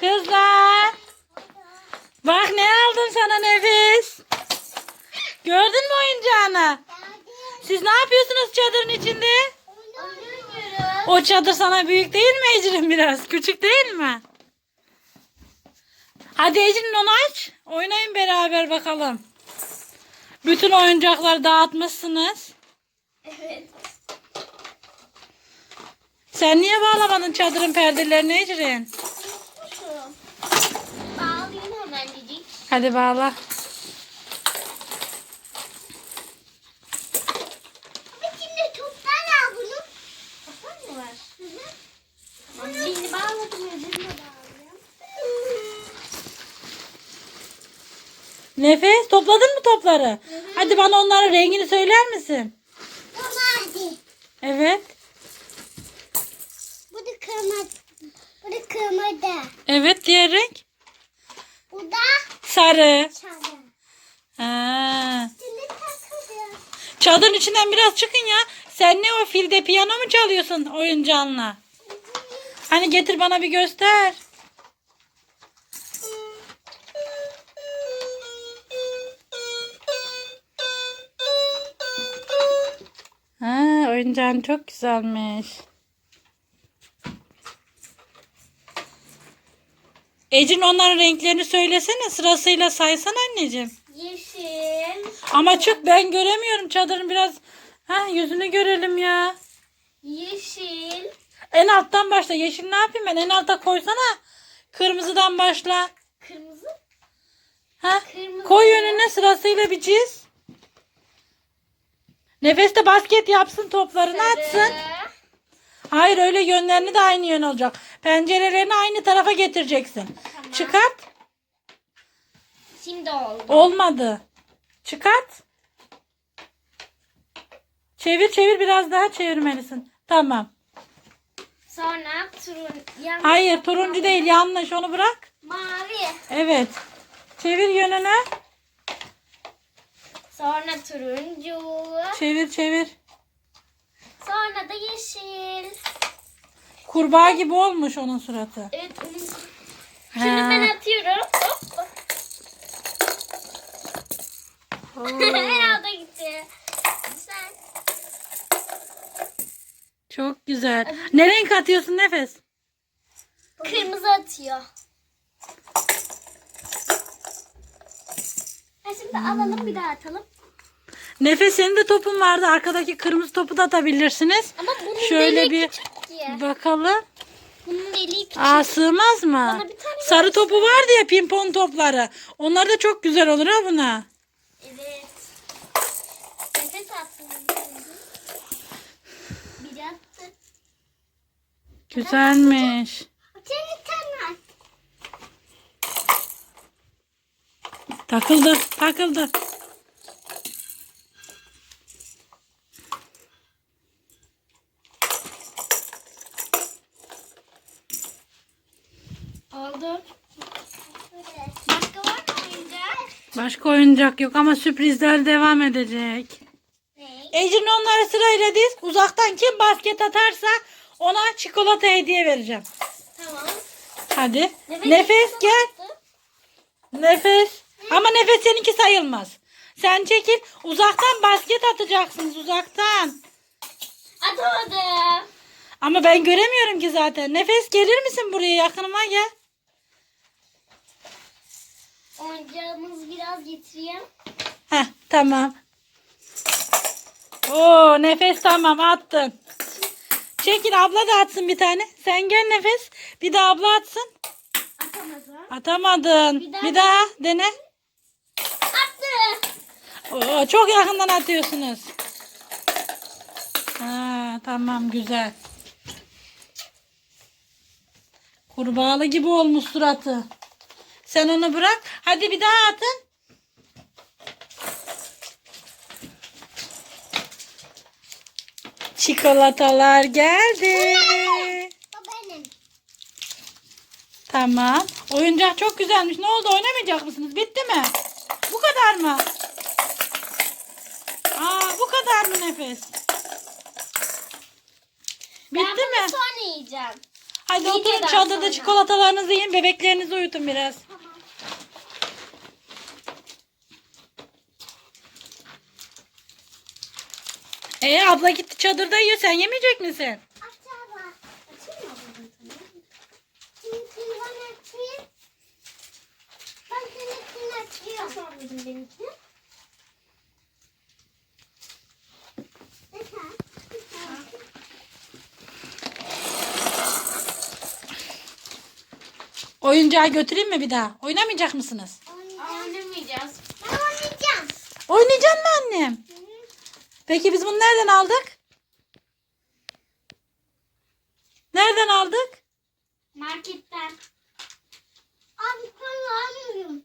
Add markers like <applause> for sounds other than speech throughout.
Kızlar. Bak ne aldım sana nefis. Gördün mü oyuncağını? Siz ne yapıyorsunuz çadırın içinde? Oynuyoruz. O çadır sana büyük değil mi Ecrin biraz? Küçük değil mi? Hadi Ecrin onu aç. Oynayın beraber bakalım. Bütün oyuncakları dağıtmışsınız. Evet. Sen niye bağlamadın çadırın perdelerini Ecrin? Şu. Bağlayayım hemen dedik. Hadi bağla. Şimdi toptan al bunu. Toptan mı var? Hı hı. Tamam. Şimdi bağladım öbürünü de bağlayayım. Nefes topladın mı topları? Hadi bana onların rengini söyler misin? Hadi. Evet. Bu da kırmızı. Bu da kırmızı. Evet diğer renk. Bu da Sarı. Ha. Takılıyor. Çadırın içinden biraz çıkın ya. Sen ne o filde piyano mu çalıyorsun oyuncağınla? Hani getir bana bir göster. Ha, oyuncağın çok güzelmiş. Ecin onların renklerini söylesene sırasıyla saysan anneciğim. Yeşil. Ama çık ben göremiyorum çadırın biraz. Ha yüzünü görelim ya. Yeşil. En alttan başla. Yeşil ne yapayım ben? En alta koysana. Kırmızıdan başla. Kırmızı. Ha? Kırmızı. Koy önüne sırasıyla bir çiz. Nefes de basket yapsın toplarını atsın. Hayır öyle yönlerini de aynı yön olacak. Pencerelerini aynı tarafa getireceksin. Tamam. Çıkart. Şimdi oldu. Olmadı. Çıkart. Çevir çevir biraz daha çevirmelisin. Tamam. Sonra turun. yan- Hayır turuncu değil yanlış onu bırak. Mavi. Evet. Çevir yönünü. Sonra turuncu. Çevir çevir. Sonra da yeşil. Kurbağa gibi olmuş onun suratı. Evet onun. Şimdi ben atıyorum. Hop. <laughs> Herhalde gitti. Güzel. Çok güzel. Ne renk atıyorsun Nefes? Kırmızı atıyor. Ha şimdi alalım bir daha atalım. Nefes senin de topun vardı. Arkadaki kırmızı topu da atabilirsiniz. Ama bunun Şöyle bir küçük ki. bakalım. Bunun deliği küçük. Aa sığmaz mı? Bana bir tane Sarı topu vardı ya pimpon topları. Onlar da çok güzel olur ha buna. Evet. Nefes attım. Biri attı. Güzelmiş. Senin tane at. Takıldı, takıldı. Oldu. Başka var mı oyuncak? Başka oyuncak yok ama sürprizler devam edecek. Ecrin onları sırayla diz. Uzaktan kim basket atarsa ona çikolata hediye vereceğim. Tamam. Hadi. Nefes Nefes gel. attı? Nefes. Ama nefes seninki sayılmaz. Sen çekil. Uzaktan basket atacaksınız uzaktan. Atamadım. Ama ben göremiyorum ki zaten. Nefes gelir misin buraya yakınıma gel. Oyuncağımızı biraz getireyim. Heh tamam. Oo nefes tamam attın. Çekil abla da atsın bir tane. Sen gel nefes. Bir de abla atsın. Atamadım. Atamadın. Bir daha Bir daha dene. Attı. Oo, çok yakından atıyorsunuz. Ha, tamam güzel. Kurbağalı gibi olmuş suratı. Sen onu bırak. Hadi bir daha atın. Çikolatalar geldi. Tamam. Oyuncak çok güzelmiş. Ne oldu? Oynamayacak mısınız? Bitti mi? Bu kadar mı? Aa, bu kadar mı nefes? ben Bitti bunu mi? sonra yiyeceğim. Hadi oturun çadırda çikolatalarınızı yiyin. Bebeklerinizi uyutun biraz. Ee abla gitti çadırda yiyor. Sen yemeyecek misin? Oyuncağı götüreyim mi bir daha? Oynamayacak mısınız? Oynamayacağız. Ben oynayacağım. Oynayacak mı annem? Peki biz bunu nereden aldık? Nereden aldık? Marketten. Abi ben almıyorum.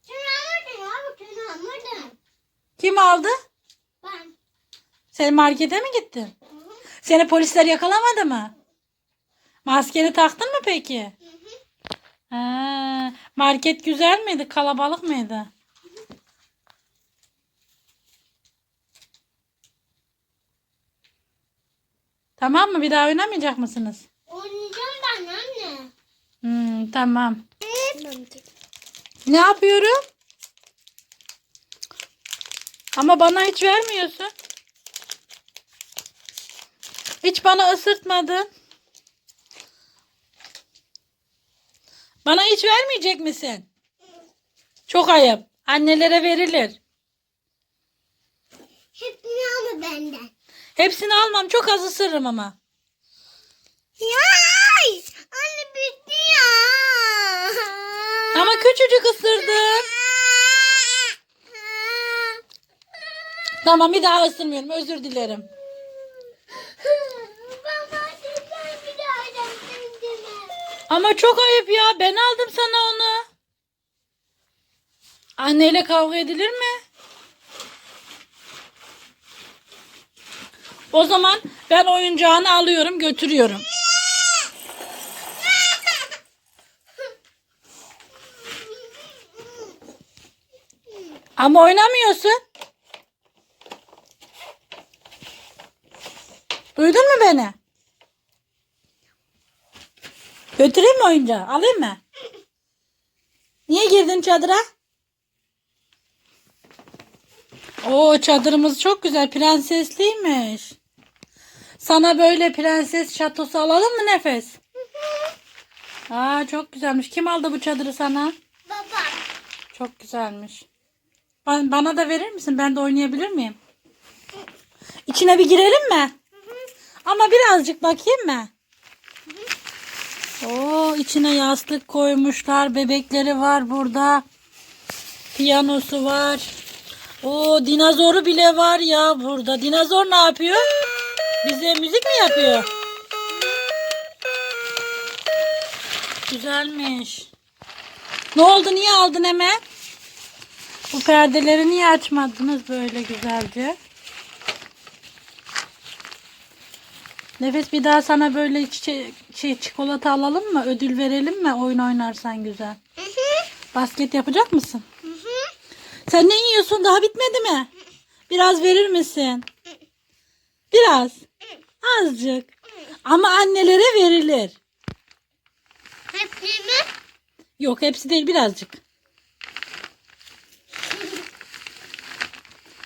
Sen almadın abi sen almadın. Kim aldı? Ben. Sen markete mi gittin? Seni polisler yakalamadı mı? Maskeni taktın mı peki? Ha, market güzel miydi? Kalabalık mıydı? Tamam mı? Bir daha oynamayacak mısınız? Oynayacağım ben anne. Hmm, tamam. Ne yapıyorum? Ama bana hiç vermiyorsun. Hiç bana ısırtmadın. Bana hiç vermeyecek misin? Çok ayıp. Annelere verilir. Hepsini alma benden. Hepsini almam. Çok az ısırırım ama. Yay! Anne bitti ya. Ama küçücük ısırdım. Tamam bir daha ısırmıyorum. Özür dilerim. Ama çok ayıp ya. Ben aldım sana onu. Anneyle kavga edilir mi? O zaman ben oyuncağını alıyorum götürüyorum. Ama oynamıyorsun. Duydun mu beni? Götüreyim mi oyuncağı? Alayım mı? Niye girdin çadıra? Oo çadırımız çok güzel. Prensesliymiş. Sana böyle prenses şatosu alalım mı Nefes? Aa çok güzelmiş. Kim aldı bu çadırı sana? Baba. Çok güzelmiş. Ba- Bana da verir misin? Ben de oynayabilir miyim? İçine bir girelim mi? Ama birazcık bakayım mı? Oo, içine yastık koymuşlar. Bebekleri var burada. Piyanosu var. O dinozoru bile var ya burada. Dinozor ne yapıyor? Bize müzik mi yapıyor? Güzelmiş. Ne oldu? Niye aldın hemen? Bu perdeleri niye açmadınız böyle güzelce? Nefes bir daha sana böyle çiçe- şey, çikolata alalım mı? Ödül verelim mi? Oyun oynarsan güzel. Basket yapacak mısın? Sen ne yiyorsun? Daha bitmedi mi? Biraz verir misin? Biraz. Azıcık. Ama annelere verilir. Hepsi mi? Yok hepsi değil birazcık.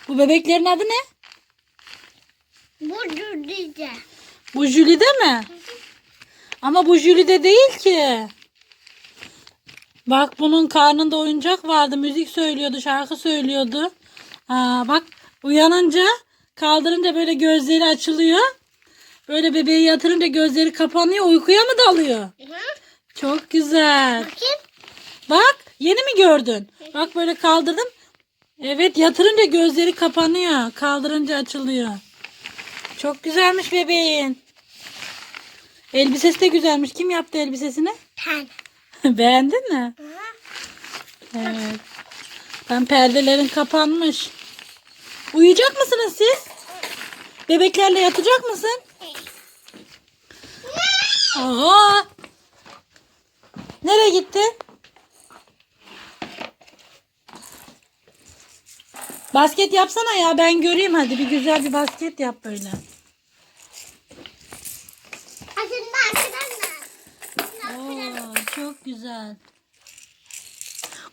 Bu bebeklerin adı ne? Bu düdüce. Bu Jülide mi? Ama bu Jülide değil ki. Bak bunun karnında oyuncak vardı. Müzik söylüyordu, şarkı söylüyordu. Aa, bak uyanınca kaldırınca böyle gözleri açılıyor. Böyle bebeği yatırınca gözleri kapanıyor. Uykuya mı dalıyor? Çok güzel. Bakayım. Bak yeni mi gördün? Bak böyle kaldırdım. Evet yatırınca gözleri kapanıyor. Kaldırınca açılıyor. Çok güzelmiş bebeğin. Elbisesi de güzelmiş. Kim yaptı elbisesini? Ben. <laughs> Beğendin mi? Evet. Ben perdelerin kapanmış. Uyuyacak mısınız siz? Bebeklerle yatacak mısın? Aa! Nereye gitti? Basket yapsana ya ben göreyim hadi bir güzel bir basket yap böyle. Aslında arkadan Oo, çok güzel.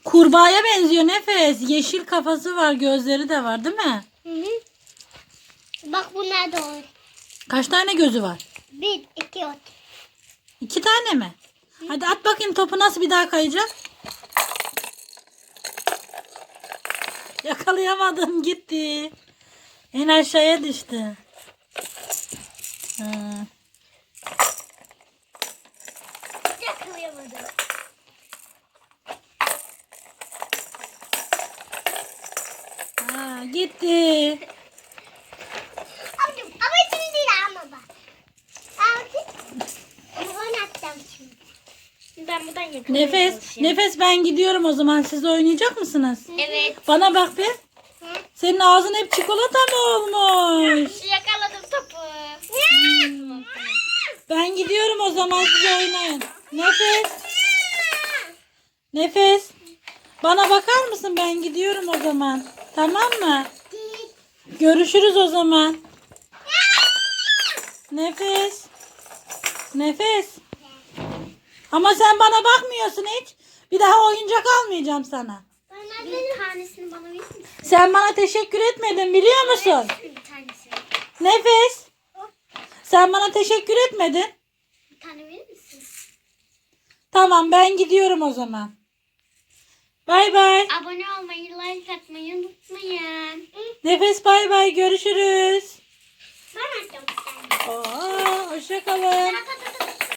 Kurbağaya benziyor Nefes. Yeşil kafası var, gözleri de var değil mi? Hı hı. Bak bunlar da olur. Kaç tane gözü var? Bir, iki, üç. İki tane mi? Hadi at bakayım topu nasıl bir daha kayacak? Yakalayamadım gitti. En aşağıya düştü. Ha. Yakalayamadım. Ha, gitti. Abicim, ama şimdi değil ama bak. Abicim. Şimdi. Ben buradan. Nefes, nefes ben gidiyorum o zaman. Siz oynayacak mısınız? Evet. Bana bak be. Senin ağzın hep çikolata mı olmuş? Yakaladım topu. Ben gidiyorum o zaman siz oynayın. Nefes, nefes. Bana bakar mısın? Ben gidiyorum o zaman. Tamam mı? Görüşürüz o zaman. Nefes. Nefes. Ama sen bana bakmıyorsun hiç. Bir daha oyuncak almayacağım sana. Bir tanesini bana verir misin? Sen bana teşekkür etmedin biliyor musun? Bir tanesini. Nefes. Sen bana teşekkür etmedin. Bir tane verir misin? Tamam ben gidiyorum o zaman. Bay bay. Abone olmayı, like atmayı unutmayın. Nefes bay bay görüşürüz. Ben. Oo, hoşça kalın.